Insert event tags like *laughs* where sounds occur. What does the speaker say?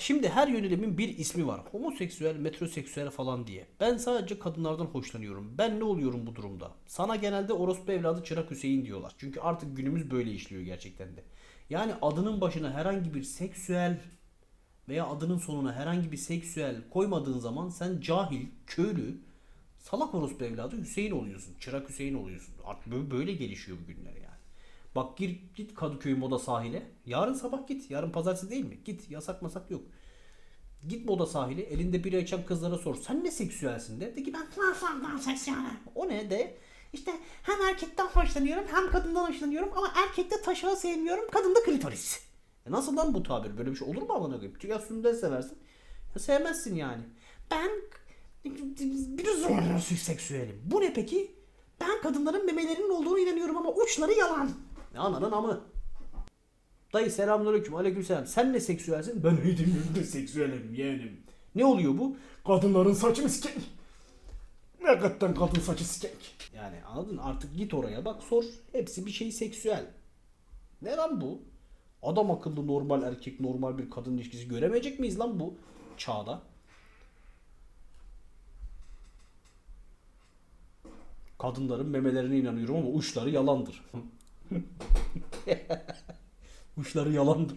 Şimdi her yönelimin bir ismi var. Homoseksüel, metroseksüel falan diye. Ben sadece kadınlardan hoşlanıyorum. Ben ne oluyorum bu durumda? Sana genelde orospu evladı Çırak Hüseyin diyorlar. Çünkü artık günümüz böyle işliyor gerçekten de. Yani adının başına herhangi bir seksüel veya adının sonuna herhangi bir seksüel koymadığın zaman sen cahil, köylü, salak orospu evladı Hüseyin oluyorsun. Çırak Hüseyin oluyorsun. Artık böyle, gelişiyor bu günler yani. Bak gir git Kadıköy Moda sahile. Yarın sabah git. Yarın pazartesi değil mi? Git. Yasak masak yok. Git Moda sahile. Elinde bira içen kızlara sor. Sen ne seksüelsin de. De ki ben Nasıldan seksüelim? o ne de. İşte hem erkekten hoşlanıyorum hem kadından hoşlanıyorum ama erkekte taşağı sevmiyorum, kadında klitoris. E nasıl lan bu tabir? Böyle bir şey olur mu amına koyayım? Ya sünden seversin. Ya sevmezsin yani. Ben Bir seksüelim. Bu ne peki? ben kadınların memelerinin olduğunu inanıyorum ama uçları yalan. Ne ananın amı. Dayı selamünaleyküm. Aleykümselam. Sen ne seksüelsin? Ben de *laughs* seksüelim yeğenim. Ne oluyor bu? Kadınların saçını sikek. Hakikaten kadın saçı sikek. Yani anladın artık git oraya bak sor. Hepsi bir şey seksüel. Ne lan bu? Adam akıllı normal erkek normal bir kadın ilişkisi göremeyecek miyiz lan bu çağda? Kadınların memelerine inanıyorum ama uçları yalandır. *laughs* *laughs* uçları yalandır.